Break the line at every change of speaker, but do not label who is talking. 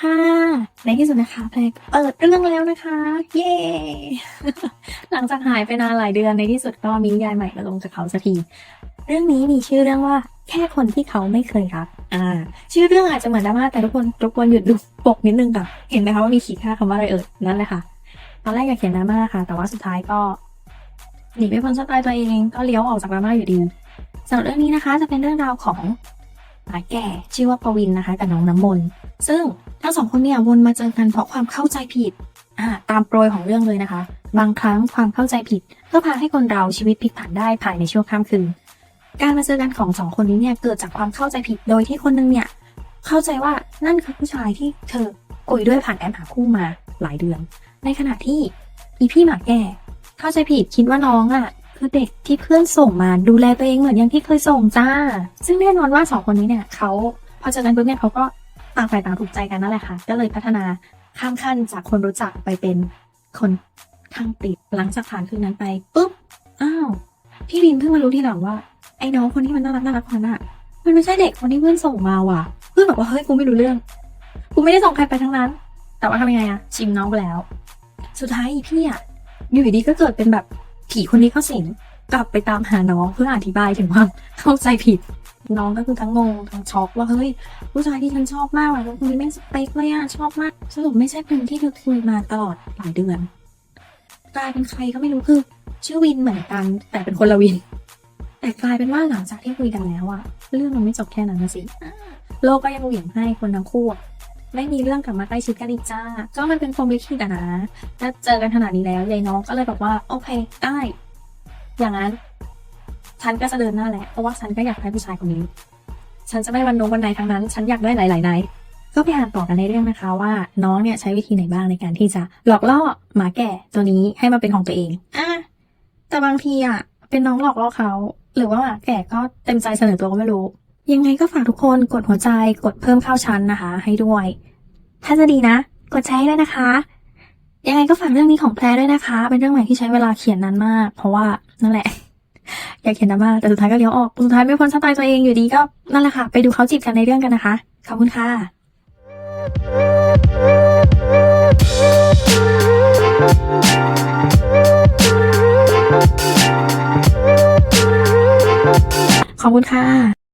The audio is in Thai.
ค่ะ ในที่สุดนะคะแพรเปิดเรื่องแล้วนะคะ เย้ หลังจากหายไปนานหลายเดือนในที่สุดก็มีนิยายใหม่มาลงจากเขาสักที เรื่องนี้มีชื่อเรื่องว่าแค่คนที่เขาไม่เคยรัก อ่า ชื่อเรื่องอาจจะเหมือนดราม่าแต่ทุกคนรบกวนหยุดดูปกนิดนึงค่ะ เห็นไหมคะว่ามีขีดค่าคำว่าอะไรเอ่ยนั่นแหละค่ะ ตอนแรกอยากเขียนดราม่าค่ะ แต่ว่าสุดท้ายก็หนีไม่พ้นสไตล์ตัวเองก็เลี้ยวออกจากดราม่าอยู่ดีสำหรับเรื่องนี้นะคะ จะเป็นเรื่องราวของ หมาแก่ชื่อว่าปวินนะคะกับน้องน้ำมนต์ซึ่งทั้งสองคนเนี่ยวนมาเจอกันเพราะความเข้าใจผิดอ่าตามโปรยของเรื่องเลยนะคะ บางครั้งความเข้าใจผิด ก็พาให้คนเราชีวิตพลิกผันได้ภายในช่วข้ามคืนการมาเจอกันของสองคนนี้เนี่ยเกิดจากความเข้าใจผิดโดยที่คนนึงเนี่ยเข้าใจว่านั่นคือผู้ชายที่เธอคุยด้วยผ่านแอปหาคู่มาหลายเดือน ในขณะที่อีพี่หมาแก่เข้าใจผิดคิดว่าน้องอะ คือเด็กที่เพื่อนส่งมาดูแลตัวเองเหมือนอย่างที่เคยส่งจ้า ซึ่งแน่นอนว่าสองคนนี้เนี่ยเขาพอเจอกันปุ๊บเนี่ยเขาก็ต่างฝ่ายต่างถูกใจกันนั่นแหละค่ะ ก็เลยพัฒนาข้ามขั้นจากคนรู้จักไปเป็นคนข้างติดหลังจากผ่านคืนนั้นไปปุ๊บอ้าวพี่วินเพิ่งมารู้ทีหลังว่าไอ้น้องคนที่มันน่ารักน่ารักคนนั้นอะมันไม่ใช่เด็กคนที่เพื่อนส่งมาว่ะ เพื่อนบอกว่าเฮ้ยกูไม่รู้เรื่องกูไม่ได้ส่งใครไปทั้งนั้น แต่ว่าทำยังไงอะชิมน้องไปแล้ว สุดท้ายอีพี่อะอยู่ดีๆก็เกิดเป็นแบบ ผีคนนี้เข้าสิงกลับไปตามหาน้องเพื่ออธิบายถึงความเข้าใจผิด น้องก็คือทั้งงงทั้งช็อกว่าเฮ้ยผู้ชายที่ฉันชอบมากเลยคนนี้แม่งสเปคเลยอะชอบมากสรุปไม่ใช่คนที่เธอคุยมาตลอดหลายเดือนกลายเป็นใครก็ไม่รู้คือชื่อวินเหมือนกัน แต่เป็นคนละวิน แต่กลายเป็นว่าหลังจากที่คุยกันแล้วอะเรื่องมันไม่จบแค่นั้นนะสิโลกก็ยังเหวี่ยงให้คนทั้งคู่ ไม่มีเรื่องกลับมาใกล้ชิดกันอีกจ้า ก็มันเป็นพรมลิขิตอะนะถ้าเจอกันขนาดนี้แล้วยายน้องก็เลยบอกว่าโอเคได้ อย่างนั้น ฉันก็จะเดินหน้าแหละ เพราะว่าฉันก็อยากได้ผู้ชายคนนี้ ฉันจะไม่วันโน้นวันใดทั้งนั้น ฉันอยากได้หลายๆในก็ไปอ่านต่อกันในเรื่องนะคะว่าน้องเนี่ยใช้วิธีไหนบ้างในการที่จะหลอกล่อหมาแก่ตัวนี้ให้มาเป็นของตัวเองอะแต่บางทีอะเป็นน้องหลอกล่อเขา หรือว่าแก่ก็เต็มใจเสนอตัวก็ไม่รู้ ยังไงก็ฝากทุกคนกดหัวใจกดเพิ่มเข้าชั้นนะคะ ให้ด้วย ถ้าจะดีนะ กดแชร์ให้ด้นะคะ ยังไงก็ฝากเรื่องนี้ของแพรด้วยนะคะ เป็นเรื่องใหม่ที่ใช้เวลาเขียนนานมาก เพราะว่านั่นแหละ อยากเขียนนานมากแต่สุดท้ายก็เลี้ยวออกสุดท้ายไม่พ้นสไตล์ตัวเองอยู่ดีก็นั่นแหละค่ะ ไปดูเขาจีบกันในเรื่องกันนะคะขอบคุณค่ะ ขอบคุณค่ะ